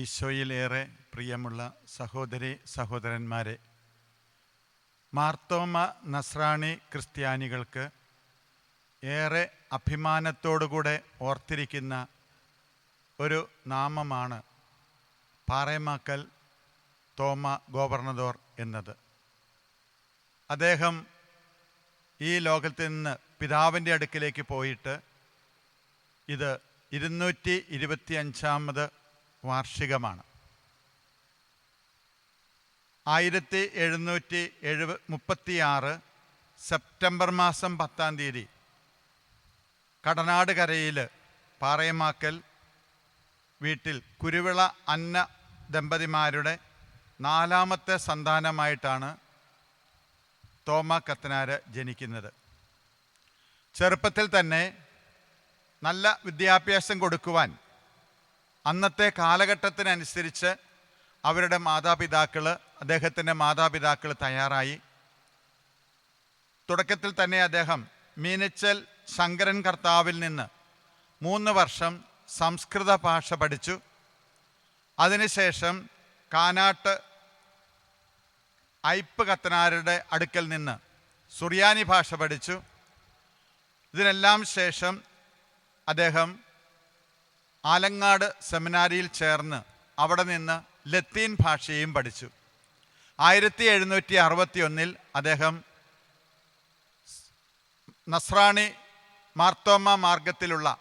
ഈശോയിലേറെ പ്രിയമുള്ള സഹോദരി സഹോദരന്മാരെ മാർത്തോമ നസ്രാണി ക്രിസ്ത്യാനികൾക്ക് ഏറെ അഭിമാനത്തോടുകൂടെ ഓർത്തിരിക്കുന്ന ഒരു നാമമാണ് പാറേമാക്കൽ തോമ ഗോവർണദോർ എന്നത്. അദ്ദേഹം ഈ ലോകത്തിൽ നിന്ന് പിതാവിന്റെ അടുക്കിലേക്ക് പോയിട്ട് ഇത് ഇരുന്നൂറ്റി ഇരുപത്തി അഞ്ചാമത് വാർഷികമാണ്. ആയിരത്തി എഴുന്നൂറ്റി എഴുപ മുപ്പത്തിയാറ് സെപ്റ്റംബർ മാസം പത്താം തീയതി കടനാട് കരയിൽ പാറയമാക്കൽ വീട്ടിൽ കുരുവിള അന്ന ദമ്പതിമാരുടെ നാലാമത്തെ സന്താനമായിട്ടാണ് തോമ കത്തനാര് ജനിക്കുന്നത്. ചെറുപ്പത്തിൽ തന്നെ നല്ല വിദ്യാഭ്യാസം കൊടുക്കുവാൻ അന്നത്തെ കാലഘട്ടത്തിനനുസരിച്ച് അവരുടെ മാതാപിതാക്കൾ അദ്ദേഹത്തിന്റെ മാതാപിതാക്കൾ തയ്യാറായി. തുടക്കത്തിൽ തന്നെ അദ്ദേഹം മീനച്ചൽ ശങ്കരൻ കർത്താവിൽ നിന്ന് മൂന്ന് വർഷം സംസ്കൃത ഭാഷ പഠിച്ചു. അതിനുശേഷം കാനാട്ട് ഐപ്പ് കത്തനാരുടെ അടുക്കൽ നിന്ന് സുറിയാനി ഭാഷ പഠിച്ചു. ഇതിനെല്ലാം ശേഷം അദ്ദേഹം ആലങ്ങാട് സെമിനാരിയിൽ ചേർന്ന് അവിടെ നിന്ന് ലത്തീൻ ഭാഷയും പഠിച്ചു. ആയിരത്തി എഴുന്നൂറ്റി അറുപത്തി ഒന്നിൽ അദ്ദേഹം നസ്രാണി മാർത്തോമ മാർഗത്തിലുള്ള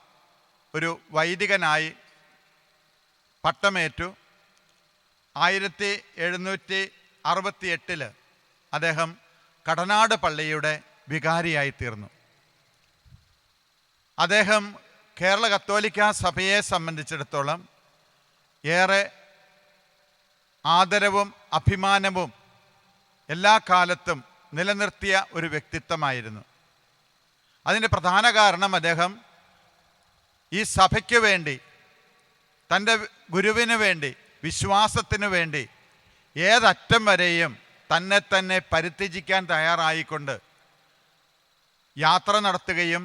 ഒരു വൈദികനായി പട്ടമേറ്റു. ആയിരത്തി എഴുന്നൂറ്റി അറുപത്തി എട്ടിൽ അദ്ദേഹം കടനാട് പള്ളിയുടെ വികാരിയായി തീർന്നു. അദ്ദേഹം കേരള കത്തോലിക്ക സഭയെ സംബന്ധിച്ചിടത്തോളം ഏറെ ആദരവും അഭിമാനവും എല്ലാ കാലത്തും നിലനിർത്തിയ ഒരു വ്യക്തിത്വമായിരുന്നു. അതിന്റെ പ്രധാന കാരണം അദ്ദേഹം ഈ സഭയ്ക്ക് വേണ്ടി തന്റെ ഗുരുവിന് വേണ്ടി വിശ്വാസത്തിന് വേണ്ടി ഏതറ്റം വരെയും തന്നെ തന്നെ പരിത്യജിക്കാൻ തയ്യാറായിക്കൊണ്ട് യാത്ര നടത്തുകയും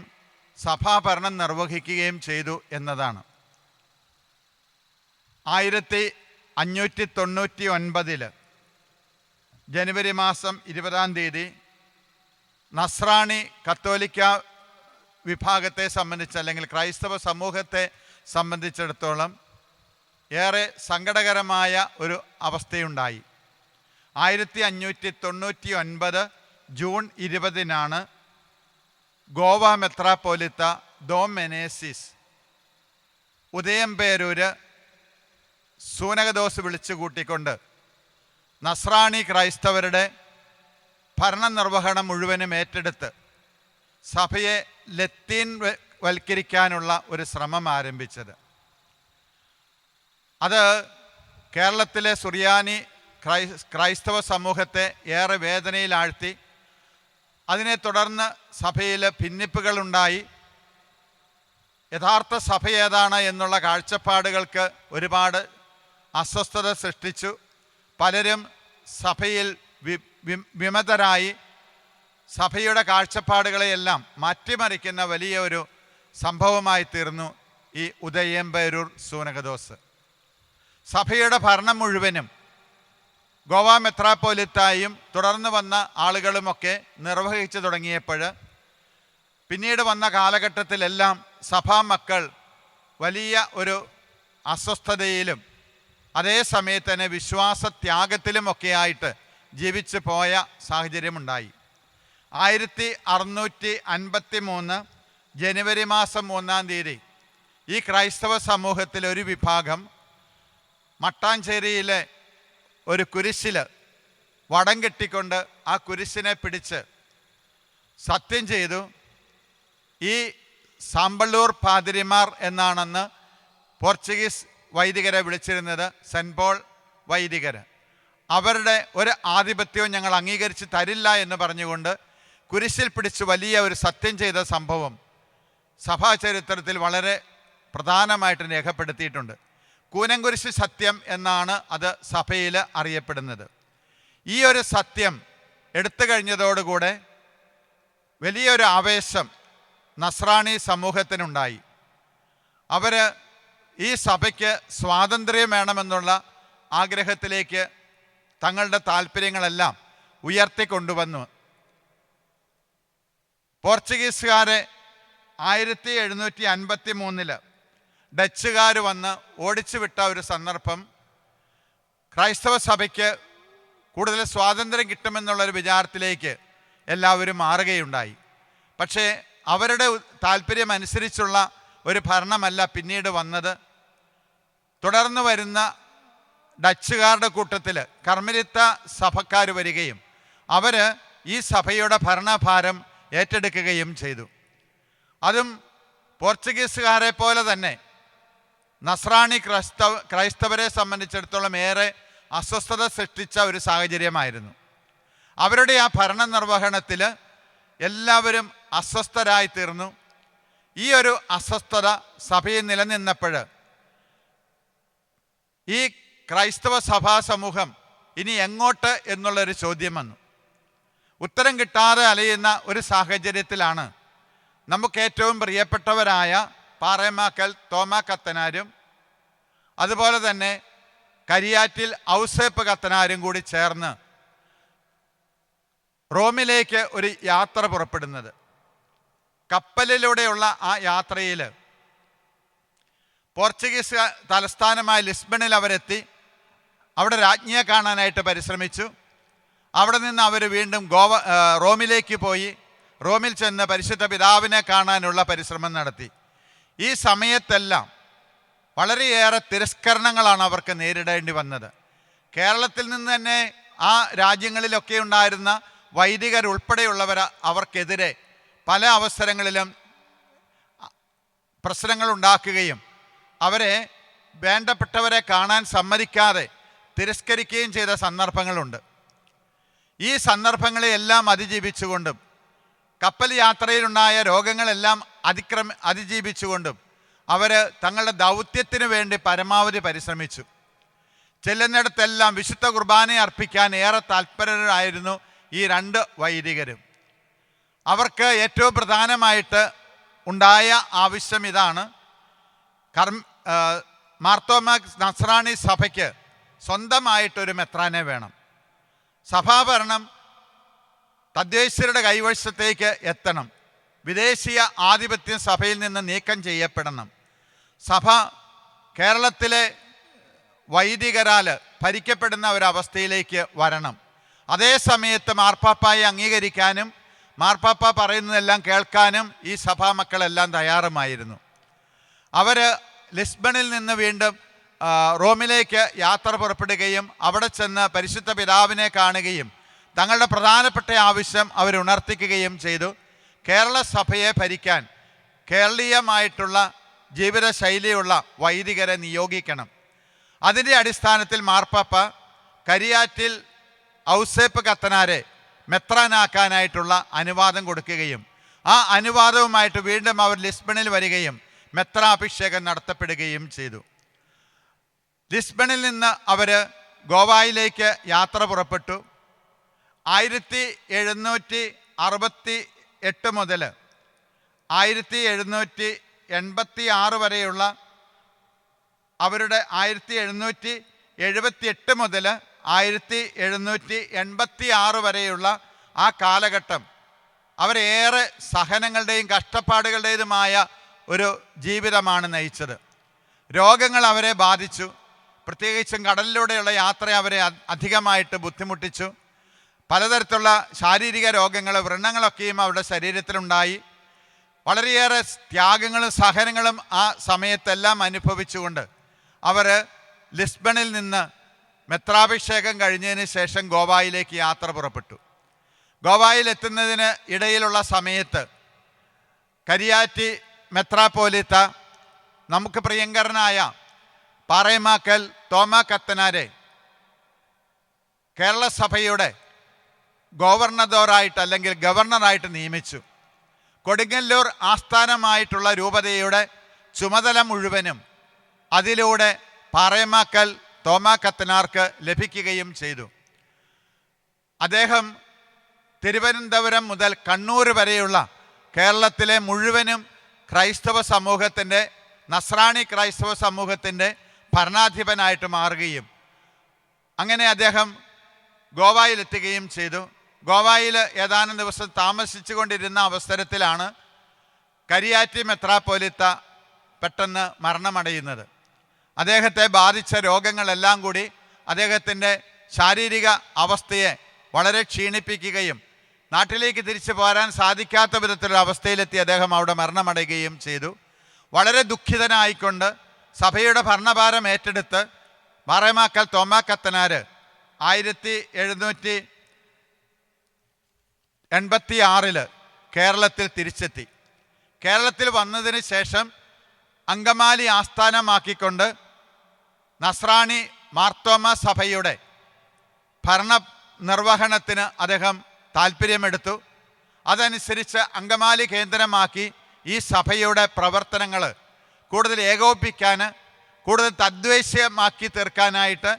സഭാഭരണം നിർവഹിക്കുകയും ചെയ്തു എന്നതാണ്. ആയിരത്തി അഞ്ഞൂറ്റി തൊണ്ണൂറ്റി ഒൻപതിൽ ജനുവരി മാസം ഇരുപതാം തീയതി നസ്രാണി കത്തോലിക്ക വിഭാഗത്തെ സംബന്ധിച്ച് അല്ലെങ്കിൽ ക്രൈസ്തവ സമൂഹത്തെ സംബന്ധിച്ചിടത്തോളം ഏറെ സങ്കടകരമായ ഒരു അവസ്ഥയുണ്ടായി. ആയിരത്തി അഞ്ഞൂറ്റി തൊണ്ണൂറ്റി ഒൻപത് ജൂൺ ഇരുപതിനാണ് ഗോവ മെത്രാപ്പോലിത്ത ഡോമെനേസിസ്. മെനേസിസ് ഉദയംപേരൂര് സൂനകദോസ് വിളിച്ചു കൂട്ടിക്കൊണ്ട് നസ്രാണി ക്രൈസ്തവരുടെ ഭരണനിർവഹണം മുഴുവനും ഏറ്റെടുത്ത് സഭയെ ലത്തീൻ വൽക്കരിക്കാനുള്ള ഒരു ശ്രമം ആരംഭിച്ചത്. അത് കേരളത്തിലെ സുറിയാനി ക്രൈസ് ക്രൈസ്തവ സമൂഹത്തെ ഏറെ വേദനയിലാഴ്ത്തി അതിനെ തുടർന്ന് സഭയിൽ ഭിന്നിപ്പുകളുണ്ടായി. യഥാർത്ഥ സഭ ഏതാണ് എന്നുള്ള കാഴ്ചപ്പാടുകൾക്ക് ഒരുപാട് അസ്വസ്ഥത സൃഷ്ടിച്ചു. പലരും സഭയിൽ വിമതരായി. സഭയുടെ കാഴ്ചപ്പാടുകളെയെല്ലാം മാറ്റിമറിക്കുന്ന വലിയ ഒരു സംഭവമായി തീർന്നു ഈ ഉദയംബരൂർ സൂനകദോസ്. സഭയുടെ ഭരണം മുഴുവനും ഗോവ മെത്രാപ്പോലിത്തായും തുടർന്ന് വന്ന ആളുകളുമൊക്കെ നിർവഹിച്ചു തുടങ്ങിയപ്പോൾ പിന്നീട് വന്ന കാലഘട്ടത്തിലെല്ലാം സഭാ മക്കൾ വലിയ ഒരു അസ്വസ്ഥതയിലും അതേ സമയത്ത് തന്നെ വിശ്വാസത്യാഗത്തിലുമൊക്കെയായിട്ട് ജീവിച്ചു പോയ സാഹചര്യമുണ്ടായി. ആയിരത്തി അറുന്നൂറ്റി അൻപത്തി മൂന്ന് ജനുവരി മാസം മൂന്നാം തീയതി ഈ ക്രൈസ്തവ സമൂഹത്തിലെ ഒരു വിഭാഗം മട്ടാഞ്ചേരിയിലെ ഒരു കുരിശിൽ വടം കെട്ടിക്കൊണ്ട് ആ കുരിശിനെ പിടിച്ച് സത്യം ചെയ്തു. ഈ സാമ്പള്ളൂർ പാതിരിമാർ എന്നാണെന്ന് പോർച്ചുഗീസ് വൈദികരെ വിളിച്ചിരുന്നത് സെന്റ് പോൾ വൈദികർ അവരുടെ ഒരു ആധിപത്യവും ഞങ്ങൾ അംഗീകരിച്ച് തരില്ല എന്ന് പറഞ്ഞുകൊണ്ട് കുരിശിൽ പിടിച്ച് വലിയ ഒരു സത്യം ചെയ്ത സംഭവം സഭാചരിത്രത്തിൽ വളരെ പ്രധാനമായിട്ട് രേഖപ്പെടുത്തിയിട്ടുണ്ട്. കൂനംകുരിശ് സത്യം എന്നാണ് അത് സഭയിൽ അറിയപ്പെടുന്നത്. ഈ ഒരു സത്യം എടുത്തു കഴിഞ്ഞതോടുകൂടെ വലിയൊരു ആവേശം നസ്രാണി സമൂഹത്തിനുണ്ടായി. അവർ ഈ സഭയ്ക്ക് സ്വാതന്ത്ര്യം വേണമെന്നുള്ള ആഗ്രഹത്തിലേക്ക് തങ്ങളുടെ താല്പര്യങ്ങളെല്ലാം ഉയർത്തിക്കൊണ്ടുവന്നു. പോർച്ചുഗീസുകാരെ ആയിരത്തി എഴുന്നൂറ്റി അൻപത്തി മൂന്നിൽ ഡച്ചുകാർ വന്ന് ഓടിച്ചു വിട്ട ഒരു സന്ദർഭം ക്രൈസ്തവ സഭയ്ക്ക് കൂടുതൽ സ്വാതന്ത്ര്യം കിട്ടുമെന്നുള്ളൊരു വിചാരത്തിലേക്ക് എല്ലാവരും മാറുകയുണ്ടായി. പക്ഷേ അവരുടെ താല്പര്യം അനുസരിച്ചുള്ള ഒരു ഭരണമല്ല പിന്നീട് വന്നത്. തുടർന്ന് വരുന്ന ഡച്ചുകാരുടെ കൂട്ടത്തിൽ കർമ്മരിത്ത സഭക്കാർ വരികയും അവർ ഈ സഭയുടെ ഭരണഭാരം ഏറ്റെടുക്കുകയും ചെയ്തു. അതും പോർച്ചുഗീസുകാരെ പോലെ തന്നെ നസ്രാണി ക്രൈസ്തവ ക്രൈസ്തവരെ സംബന്ധിച്ചിടത്തോളം ഏറെ അസ്വസ്ഥത സൃഷ്ടിച്ച ഒരു സാഹചര്യമായിരുന്നു. അവരുടെ ആ ഭരണ നിർവഹണത്തിൽ എല്ലാവരും അസ്വസ്ഥരായി തീർന്നു. ഈ ഒരു അസ്വസ്ഥത സഭയിൽ നിലനിന്നപ്പോൾ ഈ ക്രൈസ്തവ സഭാ സമൂഹം ഇനി എങ്ങോട്ട് എന്നുള്ളൊരു ചോദ്യം വന്നു. ഉത്തരം കിട്ടാതെ അലയുന്ന ഒരു സാഹചര്യത്തിലാണ് നമുക്ക് ഏറ്റവും പ്രിയപ്പെട്ടവരായ പാറേമാക്കൽ തോമാ കത്തനാരും അതുപോലെ തന്നെ കരിയാറ്റിൽ ഔസേപ്പ് കത്തനാരും കൂടി ചേർന്ന് റോമിലേക്ക് ഒരു യാത്ര പുറപ്പെടുന്നത്. കപ്പലിലൂടെയുള്ള ആ യാത്രയിൽ പോർച്ചുഗീസ് തലസ്ഥാനമായ ലിസ്ബണിൽ അവരെത്തി. അവിടെ രാജ്ഞിയെ കാണാനായിട്ട് പരിശ്രമിച്ചു. അവിടെ നിന്ന് അവർ വീണ്ടും ഗോവ റോമിലേക്ക് പോയി. റോമിൽ ചെന്ന് പരിശുദ്ധ പിതാവിനെ കാണാനുള്ള പരിശ്രമം നടത്തി. ഈ സമയത്തെല്ലാം വളരെയേറെ തിരസ്കരണങ്ങളാണ് അവർക്ക് നേരിടേണ്ടി വന്നത്. കേരളത്തിൽ നിന്ന് തന്നെ ആ രാജ്യങ്ങളിലൊക്കെ ഉണ്ടായിരുന്ന വൈദികരുൾപ്പെടെയുള്ളവർ അവർക്കെതിരെ പല അവസരങ്ങളിലും പ്രശ്നങ്ങൾ ഉണ്ടാക്കുകയും അവരെ വേണ്ടപ്പെട്ടവരെ കാണാൻ സമ്മതിക്കാതെ തിരസ്കരിക്കുകയും ചെയ്ത സന്ദർഭങ്ങളുണ്ട്. ഈ സന്ദർഭങ്ങളെയെല്ലാം അതിജീവിച്ചുകൊണ്ടും കപ്പൽ യാത്രയിലുണ്ടായ രോഗങ്ങളെല്ലാം അതിക്രമ അതിജീവിച്ചുകൊണ്ടും അവർ തങ്ങളുടെ ദൗത്യത്തിന് വേണ്ടി പരമാവധി പരിശ്രമിച്ചു. ചെല്ലുന്നിടത്തെല്ലാം വിശുദ്ധ കുർബാനയെ അർപ്പിക്കാൻ ഏറെ താല്പര്യരായിരുന്നു ഈ രണ്ട് വൈദികരും. അവർക്ക് ഏറ്റവും പ്രധാനമായിട്ട് ഉണ്ടായ ആവശ്യം ഇതാണ്. കർമ്മ മാർത്തോമ നസ്രാണി സഭയ്ക്ക് സ്വന്തമായിട്ടൊരു മെത്രാനെ വേണം. സഭാഭരണം തദ്ദേശീയരുടെ കൈവശത്തേക്ക് എത്തണം. വിദേശീയ ആധിപത്യ സഭയിൽ നിന്ന് നീക്കം ചെയ്യപ്പെടണം. സഭ കേരളത്തിലെ വൈദികരാൽ ഭരിക്കപ്പെടുന്ന ഒരവസ്ഥയിലേക്ക് വരണം. അതേ സമയത്ത് മാർപ്പാപ്പായെ അംഗീകരിക്കാനും മാർപ്പാപ്പ പറയുന്നതെല്ലാം കേൾക്കാനും ഈ സഭാ മക്കളെല്ലാം തയ്യാറുമായിരുന്നു. അവർ ലിസ്ബണിൽ നിന്ന് വീണ്ടും റോമിലേക്ക് യാത്ര പുറപ്പെടുകയും അവിടെ ചെന്ന് പരിശുദ്ധ പിതാവിനെ കാണുകയും തങ്ങളുടെ പ്രധാനപ്പെട്ട ആവശ്യം അവരുണർത്തിക്കുകയും ചെയ്തു. കേരള സഭയെ ഭരിക്കാൻ കേരളീയമായിട്ടുള്ള ജീവിതശൈലിയുള്ള വൈദികരെ നിയോഗിക്കണം. അതിന്റെ അടിസ്ഥാനത്തിൽ മാർപ്പാപ്പ കരിയാറ്റിൽ ഔസേപ്പ് കത്തനാരെ മെത്രാനാക്കാനായിട്ടുള്ള അനുവാദം കൊടുക്കുകയും ആ അനുവാദവുമായിട്ട് വീണ്ടും അവർ ലിസ്ബണിൽ വരികയും മെത്രാഭിഷേകം നടത്തപ്പെടുകയും ചെയ്തു. ലിസ്ബണിൽ നിന്ന് അവർ ഗോവായിലേക്ക് യാത്ര പുറപ്പെട്ടു. ആയിരത്തി എഴുന്നൂറ്റി അറുപത്തി എട്ട് മുതൽ ആയിരത്തി എഴുന്നൂറ്റി എൺപത്തി ആറ് വരെയുള്ള അവരുടെ ആയിരത്തി എഴുന്നൂറ്റി എഴുപത്തി എട്ട് മുതൽ ആയിരത്തി എഴുന്നൂറ്റി എൺപത്തി ആറ് വരെയുള്ള ആ കാലഘട്ടം അവരേറെ സഹനങ്ങളുടെയും കഷ്ടപ്പാടുകളുടേതുമായ ഒരു ജീവിതമാണ് നയിച്ചത്. രോഗങ്ങൾ അവരെ ബാധിച്ചു. പ്രത്യേകിച്ചും കടലിലൂടെയുള്ള യാത്ര അവരെ അധികമായിട്ട് ബുദ്ധിമുട്ടിച്ചു. പലതരത്തിലുള്ള ശാരീരിക രോഗങ്ങൾ വ്രണങ്ങളൊക്കെയും അവരുടെ ശരീരത്തിലുണ്ടായി. വളരെയേറെ ത്യാഗങ്ങളും സഹനങ്ങളും ആ സമയത്തെല്ലാം അനുഭവിച്ചുകൊണ്ട് അവർ ലിസ്ബണിൽ നിന്ന് മെത്രാഭിഷേകം കഴിഞ്ഞതിന് ശേഷം ഗോവായിലേക്ക് യാത്ര പുറപ്പെട്ടു. ഗോവായിൽ എത്തുന്നതിന് ഇടയിലുള്ള സമയത്ത് കരിയാറ്റി മെത്രാപ്പോലിത്ത നമുക്ക് പ്രിയങ്കരനായ പാറയമാക്കൽ തോമ കത്തനാരെ കേരള സഭയുടെ ഗവർണദോറായിട്ട് അല്ലെങ്കിൽ ഗവർണറായിട്ട് നിയമിച്ചു. കൊടുങ്ങല്ലൂർ ആസ്ഥാനമായിട്ടുള്ള രൂപതയുടെ ചുമതല മുഴുവനും അതിലൂടെ പാറയമാക്കൽ തോമാ കത്തനാർക്ക് ലഭിക്കുകയും ചെയ്തു. അദ്ദേഹം തിരുവനന്തപുരം മുതൽ കണ്ണൂർ വരെയുള്ള കേരളത്തിലെ മുഴുവനും ക്രൈസ്തവ സമൂഹത്തിന്റെ നസ്രാണി ക്രൈസ്തവ സമൂഹത്തിന്റെ ഭരണാധിപനായിട്ട് മാറുകയും. അങ്ങനെ അദ്ദേഹം ഗോവയിലെത്തുകയും ചെയ്തു. ഗോവയിൽ ഏതാനും ദിവസം താമസിച്ചു കൊണ്ടിരുന്ന അവസരത്തിലാണ് കരിയാറ്റി മെത്രാപ്പോലിത്ത പെട്ടെന്ന് മരണമടയുന്നത്. അദ്ദേഹത്തെ ബാധിച്ച രോഗങ്ങളെല്ലാം കൂടി അദ്ദേഹത്തിന്റെ ശാരീരിക അവസ്ഥയെ വളരെ ക്ഷീണിപ്പിക്കുകയും നാട്ടിലേക്ക് തിരിച്ചു പോരാൻ സാധിക്കാത്ത വിധത്തിലുള്ള അവസ്ഥയിലെത്തി അദ്ദേഹം അവിടെ മരണമടയുകയും ചെയ്തു. വളരെ ദുഃഖിതനായിക്കൊണ്ട് സഭയുടെ ഭരണഭാരം ഏറ്റെടുത്ത് മാറേമാക്കൽ തോമാക്കത്തനാർ ആയിരത്തി എഴുന്നൂറ്റി എൺപത്തി ആറിൽ കേരളത്തിൽ തിരിച്ചെത്തി. കേരളത്തിൽ വന്നതിന് ശേഷം അങ്കമാലി ആസ്ഥാനമാക്കിക്കൊണ്ട് നസ്രാണി മാർത്തോമ സഭയുടെ ഭരണ നിർവഹണത്തിന് അദ്ദേഹം താല്പര്യമെടുത്തു അതനുസരിച്ച് അങ്കമാലി കേന്ദ്രമാക്കി ഈ സഭയുടെ പ്രവർത്തനങ്ങൾ കൂടുതൽ ഏകോപിപ്പിക്കാൻ കൂടുതൽ തദ്വേഷ്യമാക്കി തീർക്കാനായിട്ട്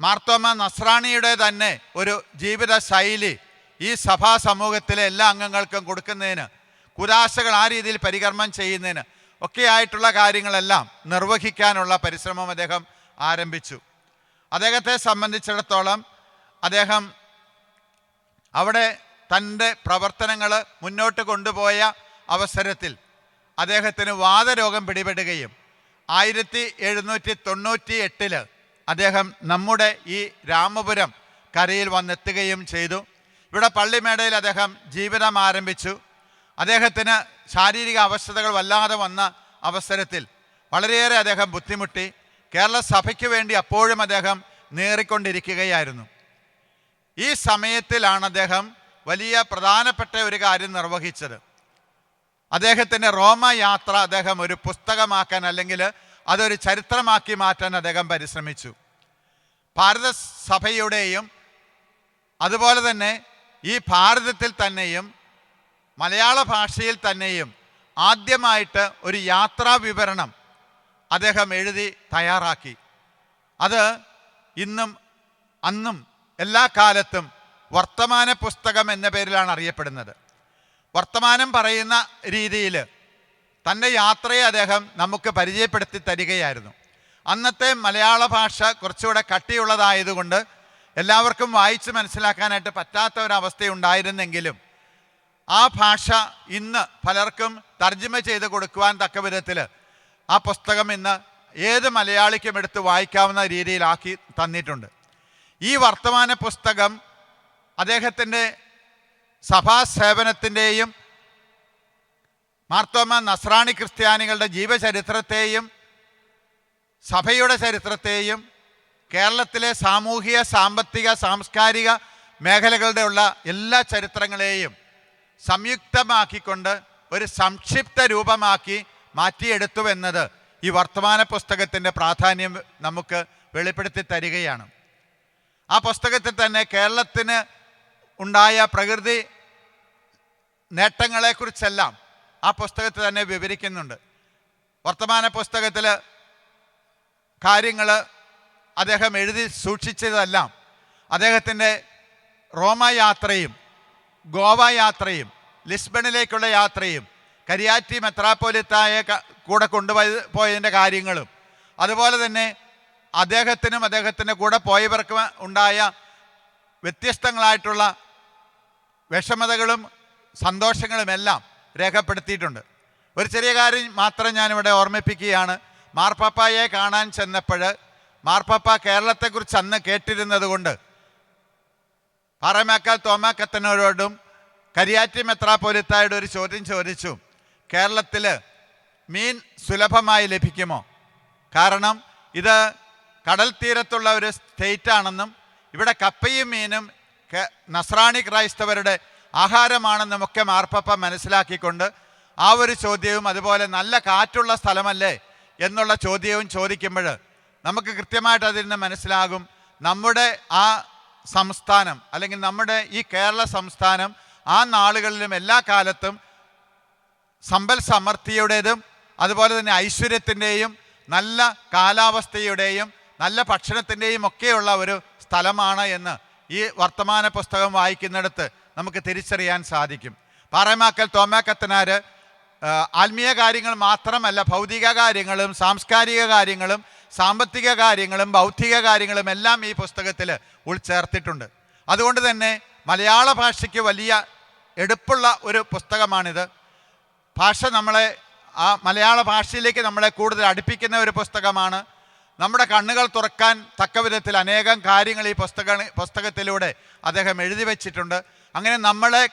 മാർത്തോമ നസ്രാണിയുടെ തന്നെ ഒരു ജീവിത ശൈലി ഈ സഭാ സമൂഹത്തിലെ എല്ലാ അംഗങ്ങൾക്കും കൊടുക്കുന്നതിന് കുരാശകൾ ആ രീതിയിൽ പരികർമ്മം ചെയ്യുന്നതിന് ഒക്കെയായിട്ടുള്ള കാര്യങ്ങളെല്ലാം നിർവഹിക്കാനുള്ള പരിശ്രമം അദ്ദേഹം ആരംഭിച്ചു. അദ്ദേഹത്തെ സംബന്ധിച്ചിടത്തോളം അദ്ദേഹം അവിടെ തന്റെ പ്രവർത്തനങ്ങൾ മുന്നോട്ട് കൊണ്ടുപോയ അവസരത്തിൽ അദ്ദേഹത്തിന് വാതരോഗം പിടിപെടുകയും ആയിരത്തി എഴുന്നൂറ്റി തൊണ്ണൂറ്റി എട്ടിൽ അദ്ദേഹം നമ്മുടെ ഈ രാമപുരം കരയിൽ വന്നെത്തുകയും ചെയ്തു. ഇവിടെ പള്ളിമേടയിൽ അദ്ദേഹം ജീവിതം ആരംഭിച്ചു. അദ്ദേഹത്തിന് ശാരീരിക അവസ്ഥകൾ വല്ലാതെ വന്ന അവസരത്തിൽ വളരെയേറെ അദ്ദേഹം ബുദ്ധിമുട്ടി. കേരള സഭയ്ക്ക് വേണ്ടി അപ്പോഴും അദ്ദേഹം നേറിക്കൊണ്ടിരിക്കുകയായിരുന്നു. ഈ സമയത്തിലാണ് അദ്ദേഹം വലിയ പ്രധാനപ്പെട്ട ഒരു കാര്യം നിർവഹിച്ചത്. അദ്ദേഹത്തിന്റെ റോമ യാത്ര അദ്ദേഹം ഒരു പുസ്തകമാക്കാൻ അല്ലെങ്കിൽ അതൊരു ചരിത്രമാക്കി മാറ്റാൻ അദ്ദേഹം പരിശ്രമിച്ചു. ഭാരത സഭയുടെയും അതുപോലെ തന്നെ ഈ ഭാരതത്തിൽ തന്നെയും മലയാള ഭാഷയിൽ തന്നെയും ആദ്യമായിട്ട് ഒരു യാത്രാ വിവരണം അദ്ദേഹം എഴുതി തയ്യാറാക്കി. അത് ഇന്നും അന്നും എല്ലാ കാലത്തും വർത്തമാന പുസ്തകം എന്ന പേരിലാണ് അറിയപ്പെടുന്നത്. വർത്തമാനം പറയുന്ന രീതിയിൽ തന്റെ യാത്രയെ അദ്ദേഹം നമുക്ക് പരിചയപ്പെടുത്തി തരികയായിരുന്നു. അന്നത്തെ മലയാള ഭാഷ കുറച്ചുകൂടെ കട്ടിയുള്ളതായതുകൊണ്ട് എല്ലാവർക്കും വായിച്ച് മനസ്സിലാക്കാനായിട്ട് പറ്റാത്ത ഒരവസ്ഥയുണ്ടായിരുന്നെങ്കിലും ആ ഭാഷ ഇന്ന് പലർക്കും തർജമ ചെയ്ത് കൊടുക്കുവാൻ തക്ക വിധത്തിൽ ആ പുസ്തകം ഇന്ന് ഏത് മലയാളിക്കും എടുത്ത് വായിക്കാവുന്ന രീതിയിലാക്കി തന്നിട്ടുണ്ട്. ഈ വർത്തമാന പുസ്തകം അദ്ദേഹത്തിന്റെ സഭാ സേവനത്തിന്റെയും മാർത്തോമ നസ്രാണി ക്രിസ്ത്യാനികളുടെ ജീവചരിത്രത്തെയും സഭയുടെ ചരിത്രത്തെയും കേരളത്തിലെ സാമൂഹിക സാമ്പത്തിക സാംസ്കാരിക മേഖലകളുടെ ഉള്ള എല്ലാ ചരിത്രങ്ങളെയും സംയുക്തമാക്കിക്കൊണ്ട് ഒരു സംക്ഷിപ്ത രൂപമാക്കി മാറ്റിയെടുത്തു എന്നത് ഈ വർത്തമാന പുസ്തകത്തിന്റെ പ്രാധാന്യം നമുക്ക് വെളിപ്പെടുത്തി തരികയാണ്. ആ പുസ്തകത്തിൽ തന്നെ കേരളത്തിന് ഉണ്ടായ പ്രകൃതി നേട്ടങ്ങളെക്കുറിച്ചെല്ലാം ആ പുസ്തകത്തിൽ തന്നെ വിവരിക്കുന്നുണ്ട്. വർത്തമാന പുസ്തകത്തിൽ കാര്യങ്ങൾ അദ്ദേഹം എഴുതി സൂക്ഷിച്ചതെല്ലാം. അദ്ദേഹത്തിന്റെ റോമ യാത്രയും ഗോവ യാത്രയും ലിസ്ബണിലേക്കുള്ള യാത്രയും കരിയാറ്റി മെത്രാപ്പോലിത്തായ കൂടെ കൊണ്ടുപോയ പോയതിന്റെ കാര്യങ്ങളും. അതുപോലെ തന്നെ അദ്ദേഹത്തിനും അദ്ദേഹത്തിന്റെ കൂടെ പോയവർക്ക് ഉണ്ടായ വ്യത്യസ്തങ്ങളായിട്ടുള്ള വിഷമതകളും സന്തോഷങ്ങളുമെല്ലാം രേഖപ്പെടുത്തിയിട്ടുണ്ട്. ഒരു ചെറിയ കാര്യം മാത്രം ഞാനിവിടെ ഓർമ്മിപ്പിക്കുകയാണ്. മാർപ്പാപ്പായെ കാണാൻ ചെന്നപ്പോൾ മാർപ്പാപ്പ കേരളത്തെക്കുറിച്ച് അന്ന് കേട്ടിരുന്നത് കൊണ്ട് പാറമേക്കാൽ തോമാക്കത്തനോരോടും കരിയാറ്റി മെത്രാപ്പോലിത്തായുടെ ഒരു ചോദ്യം ചോദിച്ചു കേരളത്തിൽ മീൻ സുലഭമായി ലഭിക്കുമോ? കാരണം ഇത് കടൽ തീരത്തുള്ള ഒരു സ്റ്റേറ്റ് ആണെന്നും ഇവിടെ കപ്പയും മീനും നസ്രാണി ക്രൈസ്തവരുടെ ആഹാരമാണെന്നും ഒക്കെ മാർപ്പപ്പ മനസ്സിലാക്കിക്കൊണ്ട് ആ ഒരു ചോദ്യവും അതുപോലെ നല്ല കാറ്റുള്ള സ്ഥലമല്ലേ എന്നുള്ള ചോദ്യവും ചോദിക്കുമ്പോൾ നമുക്ക് കൃത്യമായിട്ട് അതിൽ നിന്ന് മനസ്സിലാകും നമ്മുടെ ആ സംസ്ഥാനം അല്ലെങ്കിൽ നമ്മുടെ ഈ കേരള സംസ്ഥാനം ആ നാളുകളിലും എല്ലാ കാലത്തും സമ്പൽ സമൃദ്ധിയുടേതും അതുപോലെ തന്നെ ഐശ്വര്യത്തിന്റെയും നല്ല കാലാവസ്ഥയുടെയും നല്ല ഭക്ഷണത്തിന്റെയും ഒക്കെയുള്ള ഒരു സ്ഥലമാണ് എന്ന് ഈ വർത്തമാന പുസ്തകം വായിക്കുന്നിടത്ത് നമുക്ക് തിരിച്ചറിയാൻ സാധിക്കും. പാറമാക്കൽ തോമാക്കത്തനാർ ആത്മീയ കാര്യങ്ങൾ മാത്രമല്ല ഭൗതിക കാര്യങ്ങളും സാംസ്കാരിക കാര്യങ്ങളും സാമ്പത്തിക കാര്യങ്ങളും ബൗദ്ധിക കാര്യങ്ങളും എല്ലാം ഈ പുസ്തകത്തിൽ ഉൾച്ചേർത്തിട്ടുണ്ട്. അതുകൊണ്ട് തന്നെ മലയാള ഭാഷയ്ക്ക് വലിയ എടുപ്പുള്ള ഒരു പുസ്തകമാണിത്. ഭാഷ നമ്മളെ ആ മലയാള ഭാഷയിലേക്ക് നമ്മളെ കൂടുതൽ അടുപ്പിക്കുന്ന ഒരു പുസ്തകമാണ്. നമ്മുടെ കണ്ണുകൾ തുറക്കാൻ തക്ക വിധത്തിൽ അനേകം കാര്യങ്ങൾ ഈ പുസ്തക പുസ്തകത്തിലൂടെ അദ്ദേഹം എഴുതി വച്ചിട്ടുണ്ട്. അങ്ങനെ നമ്മളെ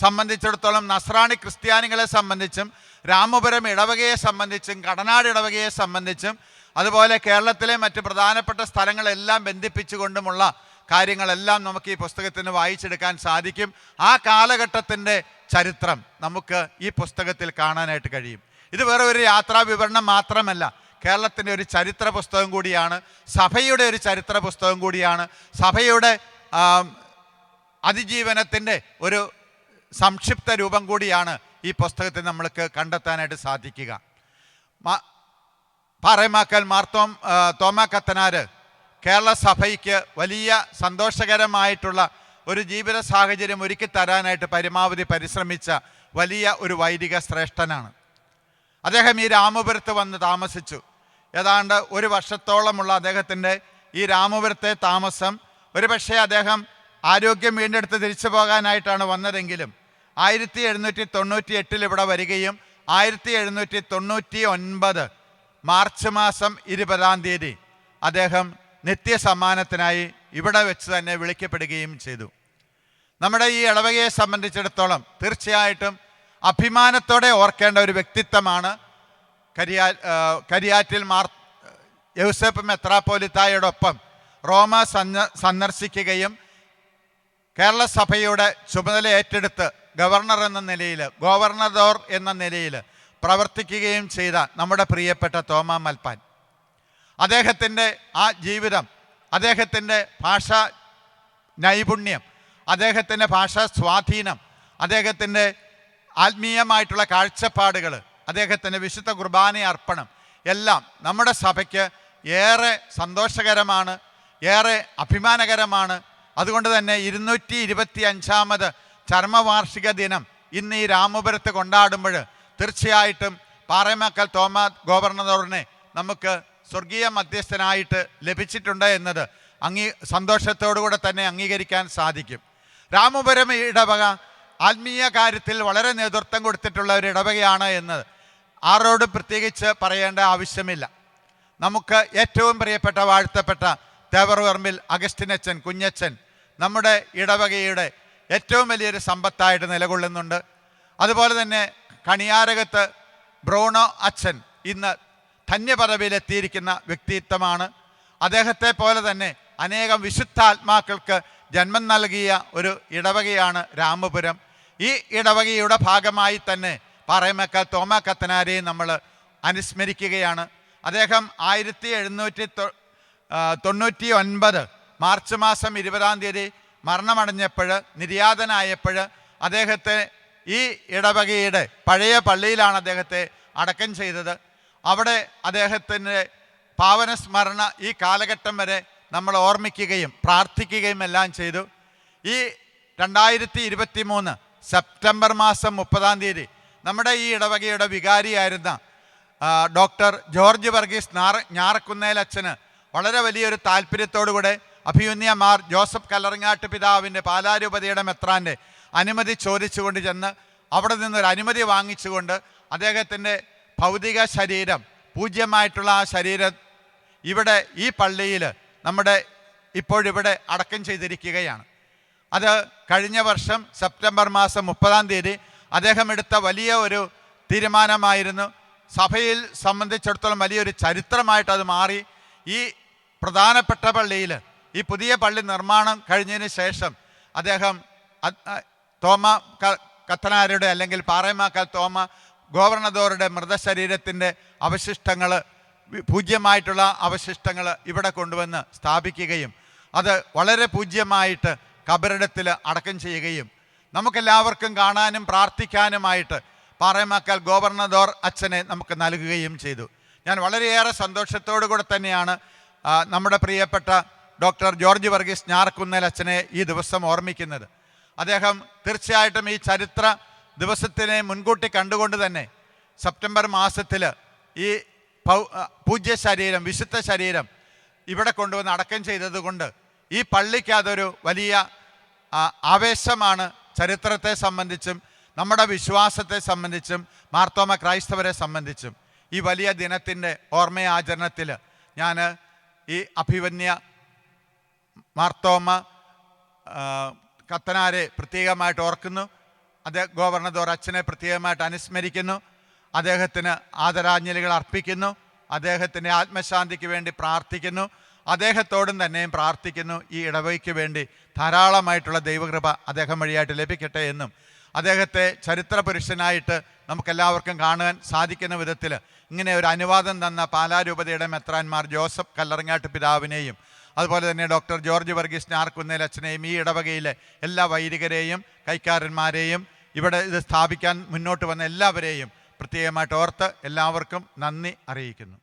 സംബന്ധിച്ചിടത്തോളം നസ്രാണി ക്രിസ്ത്യാനികളെ സംബന്ധിച്ചും രാമപുരം ഇടവകയെ സംബന്ധിച്ചും കടനാട് ഇടവകയെ സംബന്ധിച്ചും അതുപോലെ കേരളത്തിലെ മറ്റ് പ്രധാനപ്പെട്ട സ്ഥലങ്ങളെല്ലാം ബന്ധിപ്പിച്ചുകൊണ്ടുമുള്ള കാര്യങ്ങളെല്ലാം നമുക്ക് ഈ പുസ്തകത്തിന് വായിച്ചെടുക്കാൻ സാധിക്കും. ആ കാലഘട്ടത്തിന്റെ ചരിത്രം നമുക്ക് ഈ പുസ്തകത്തിൽ കാണാനായിട്ട് കഴിയും. ഇത് വേറെ ഒരു യാത്രാ വിവരണം മാത്രമല്ല. കേരളത്തിന്റെ ഒരു ചരിത്ര പുസ്തകം കൂടിയാണ് സഭയുടെ ഒരു ചരിത്ര പുസ്തകം കൂടിയാണ്. സഭയുടെ അതിജീവനത്തിന്റെ ഒരു സംക്ഷിപ്ത രൂപം കൂടിയാണ് ഈ പുസ്തകത്തിൽ നമ്മൾക്ക് കണ്ടെത്താനായിട്ട് സാധിക്കുക. പാറയമാക്കൽ മാർത്തോം തോമാ കത്തനാർ കേരള സഭയ്ക്ക് വലിയ സന്തോഷകരമായിട്ടുള്ള ഒരു ജീവിത സാഹചര്യം ഒരുക്കി തരാനായിട്ട് പരമാവധി പരിശ്രമിച്ച വലിയ ഒരു വൈദിക ശ്രേഷ്ഠനാണ്. അദ്ദേഹം ഈ രാമപുരത്ത് വന്ന് താമസിച്ചു. ഏതാണ്ട് ഒരു വർഷത്തോളമുള്ള അദ്ദേഹത്തിന്റെ ഈ രാമപുരത്തെ താമസം ഒരുപക്ഷെ അദ്ദേഹം ആരോഗ്യം വീണ്ടെടുത്ത് തിരിച്ചു പോകാനായിട്ടാണ് വന്നതെങ്കിലും ആയിരത്തി എഴുന്നൂറ്റി തൊണ്ണൂറ്റി എട്ടിൽ ഇവിടെ വരികയും ആയിരത്തി എഴുന്നൂറ്റി തൊണ്ണൂറ്റി ഒൻപത് മാർച്ച് മാസം ഇരുപതാം തീയതി അദ്ദേഹം നിത്യസമ്മാനത്തിനായി ഇവിടെ വെച്ച് തന്നെ വിളിക്കപ്പെടുകയും ചെയ്തു. നമ്മുടെ ഈ ഇടവകയെ സംബന്ധിച്ചിടത്തോളം തീർച്ചയായിട്ടും അഭിമാനത്തോടെ ഓർക്കേണ്ട ഒരു വ്യക്തിത്വമാണ് കരിയാ കരിയാറ്റിൽ മാർ യൗസഫ് മെത്രാപ്പോലിത്തായോടൊപ്പം റോമ സന്ദ സന്ദർശിക്കുകയും കേരള സഭയുടെ ചുമതല ഏറ്റെടുത്ത് ഗവർണർ എന്ന നിലയിൽ ഗവർണർ എന്ന നിലയിൽ പ്രവർത്തിക്കുകയും ചെയ്ത നമ്മുടെ പ്രിയപ്പെട്ട തോമാ മൽപ്പാൻ. അദ്ദേഹത്തിന്റെ ആ ജീവിതം അദ്ദേഹത്തിന്റെ ഭാഷ നൈപുണ്യം അദ്ദേഹത്തിന്റെ ഭാഷാ സ്വാധീനം അദ്ദേഹത്തിന്റെ ആത്മീയമായിട്ടുള്ള കാഴ്ചപ്പാടുകൾ അദ്ദേഹത്തിന്റെ വിശുദ്ധ കുർബാന അർപ്പണം എല്ലാം നമ്മുടെ സഭയ്ക്ക് ഏറെ സന്തോഷകരമാണ് ഏറെ അഭിമാനകരമാണ്. അതുകൊണ്ട് തന്നെ ഇരുന്നൂറ്റി ഇരുപത്തി അഞ്ചാമത് ചർമ്മവാർഷിക ദിനം. ഇന്ന് ഈ രാമപുരത്ത് കൊണ്ടാടുമ്പോൾ തീർച്ചയായിട്ടും പാറേമാക്കൽ തോമ ഗവർണറിനെ നമുക്ക് സ്വർഗീയ മധ്യസ്ഥനായിട്ട് ലഭിച്ചിട്ടുണ്ട് എന്നത് അംഗീ സന്തോഷത്തോടുകൂടെ തന്നെ അംഗീകരിക്കാൻ സാധിക്കും. രാമപുരം ഇടവക ആത്മീയ കാര്യത്തിൽ വളരെ നേതൃത്വം കൊടുത്തിട്ടുള്ള ഒരു ഇടവകയാണ് എന്ന് ആരോട് പ്രത്യേകിച്ച് പറയേണ്ട ആവശ്യമില്ല. നമുക്ക് ഏറ്റവും പ്രിയപ്പെട്ട വാഴ്ത്തപ്പെട്ട തേവർ വർമ്മിൽ അഗസ്റ്റിനച്ചൻ കുഞ്ഞച്ചൻ നമ്മുടെ ഇടവകയുടെ ഏറ്റവും വലിയൊരു സമ്പത്തായിട്ട് നിലകൊള്ളുന്നുണ്ട്. അതുപോലെ തന്നെ കണിയാരകത്ത് ബ്രോണോ അച്ഛൻ ഇന്ന് ധന്യപദവിയിലെത്തിയിരിക്കുന്ന വ്യക്തിത്വമാണ്. അദ്ദേഹത്തെ പോലെ തന്നെ അനേകം വിശുദ്ധാത്മാക്കൾക്ക് ജന്മം നൽകിയ ഒരു ഇടവകയാണ് രാമപുരം. ഈ ഇടവകയുടെ ഭാഗമായി തന്നെ പറയമക്ക തോമ കത്തനാരെയും നമ്മൾ അനുസ്മരിക്കുകയാണ്. അദ്ദേഹം ആയിരത്തി എഴുന്നൂറ്റി തൊണ്ണൂറ്റി ഒൻപത് മാർച്ച് മാസം ഇരുപതാം തീയതി മരണമടഞ്ഞപ്പോൾ നിര്യാതനായപ്പോൾ അദ്ദേഹത്തെ ഈ ഇടവകയുടെ പഴയ പള്ളിയിലാണ് അദ്ദേഹത്തെ അടക്കം ചെയ്തത്. അവിടെ അദ്ദേഹത്തിന്റെ പാവനസ്മരണ ഈ കാലഘട്ടം വരെ നമ്മൾ ഓർമ്മിക്കുകയും പ്രാർത്ഥിക്കുകയും എല്ലാം ചെയ്തു. ഈ രണ്ടായിരത്തി ഇരുപത്തി മൂന്ന് സെപ്റ്റംബർ മാസം മുപ്പതാം തീയതി നമ്മുടെ ഈ ഇടവകയുടെ വികാരിയായിരുന്ന ഡോക്ടർ ജോർജ് വർഗീസ് ഞാറ ഞാറക്കുന്നേൽ അച്ഛന് വളരെ വലിയൊരു താല്പര്യത്തോടുകൂടെ അഭിയുന്യ മാർ ജോസഫ് കല്ലറങ്ങാട്ട് പിതാവിന്റെ പാലാരൂപതയുടെ മെത്രാന്റെ അനുമതി ചോദിച്ചുകൊണ്ട് ചെന്ന് അവിടെ നിന്നൊരു അനുമതി വാങ്ങിച്ചുകൊണ്ട് അദ്ദേഹത്തിന്റെ ഭൗതിക ശരീരം പൂജ്യമായിട്ടുള്ള ആ ശരീരം ഇവിടെ ഈ പള്ളിയിൽ നമ്മുടെ ഇപ്പോഴിവിടെ അടക്കം ചെയ്തിരിക്കുകയാണ്. അത് കഴിഞ്ഞ വർഷം സെപ്റ്റംബർ മാസം മുപ്പതാം തീയതി അദ്ദേഹം എടുത്ത വലിയ ഒരു തീരുമാനമായിരുന്നു. സഭയിൽ സംബന്ധിച്ചിടത്തോളം വലിയൊരു ചരിത്രമായിട്ട് അത് മാറി. ഈ പ്രധാനപ്പെട്ട പള്ളിയിൽ ഈ പുതിയ പള്ളി നിർമ്മാണം കഴിഞ്ഞതിന് ശേഷം അദ്ദേഹം തോമ കത്തനാരുടെ അല്ലെങ്കിൽ പാറയമാക്കൽ തോമ ഗോവർണദോറുടെ മൃതശരീരത്തിന്റെ അവശിഷ്ടങ്ങൾ പൂജ്യമായിട്ടുള്ള അവശിഷ്ടങ്ങൾ ഇവിടെ കൊണ്ടുവന്ന് സ്ഥാപിക്കുകയും അത് വളരെ പൂജ്യമായിട്ട് കബറിടത്തിൽ അടക്കം ചെയ്യുകയും നമുക്കെല്ലാവർക്കും കാണാനും പ്രാർത്ഥിക്കാനുമായിട്ട് പാറയമാക്കൽ ഗോവർണദോർ അച്ഛനെ നമുക്ക് നൽകുകയും ചെയ്തു. ഞാൻ വളരെയേറെ സന്തോഷത്തോടു കൂടെ തന്നെയാണ് നമ്മുടെ പ്രിയപ്പെട്ട ഡോക്ടർ ജോർജ് വർഗീസ് ഞാറക്കുന്നേൽ അച്ഛനെ ഈ ദിവസം ഓർമ്മിക്കുന്നത്. അദ്ദേഹം തീർച്ചയായിട്ടും ഈ ചരിത്ര ദിവസത്തിനെ മുൻകൂട്ടി കണ്ടുകൊണ്ട് തന്നെ സെപ്റ്റംബർ മാസത്തിൽ ഈ പൂജ്യ ശരീരം വിശുദ്ധ ശരീരം ഇവിടെ കൊണ്ടുവന്ന് അടക്കം ചെയ്തതുകൊണ്ട് ഈ പള്ളിക്ക് അതൊരു വലിയ ആവേശമാണ് ചരിത്രത്തെ സംബന്ധിച്ചും നമ്മുടെ വിശ്വാസത്തെ സംബന്ധിച്ചും മാർത്തോമ ക്രൈസ്തവരെ സംബന്ധിച്ചും. ഈ വലിയ ദിനത്തിന്റെ ഓർമ്മയാചരണത്തിൽ ഞാൻ ഈ അഭിവന്യ മാർത്തോമ കത്തനാരെ പ്രത്യേകമായിട്ട് ഓർക്കുന്നു. അദ്ദേഹം ഗവർണർ അച്ഛനെ പ്രത്യേകമായിട്ട് അനുസ്മരിക്കുന്നു. അദ്ദേഹത്തിന് ആദരാഞ്ജലികൾ അർപ്പിക്കുന്നു. അദ്ദേഹത്തിന്റെ ആത്മശാന്തിക്ക് വേണ്ടി പ്രാർത്ഥിക്കുന്നു. അദ്ദേഹത്തോടും തന്നെയും പ്രാർത്ഥിക്കുന്നു. ഈ ഇടവയ്ക്ക് വേണ്ടി ധാരാളമായിട്ടുള്ള ദൈവകൃപ അദ്ദേഹം വഴിയായിട്ട് ലഭിക്കട്ടെ എന്നും. അദ്ദേഹത്തെ ചരിത്ര പുരുഷനായിട്ട് നമുക്കെല്ലാവർക്കും കാണുവാൻ സാധിക്കുന്ന വിധത്തിൽ ഇങ്ങനെ ഒരു അനുവാദം തന്ന പാലാരൂപതയുടെ മെത്രാന്മാർ ജോസഫ് കല്ലറങ്ങാട്ട് പിതാവിനെയും അതുപോലെ തന്നെ ഡോക്ടർ ജോർജ് വർഗീസ് ഞാർക്കുന്നേൽ അച്ഛനെയും ഈ ഇടവകയിലെ എല്ലാ വൈദികരെയും കൈക്കാരന്മാരെയും ഇവിടെ ഇത് സ്ഥാപിക്കാൻ മുന്നോട്ട് വന്ന എല്ലാവരെയും പ്രത്യേകമായിട്ട് ഓർത്ത് എല്ലാവർക്കും നന്ദി അറിയിക്കുന്നു.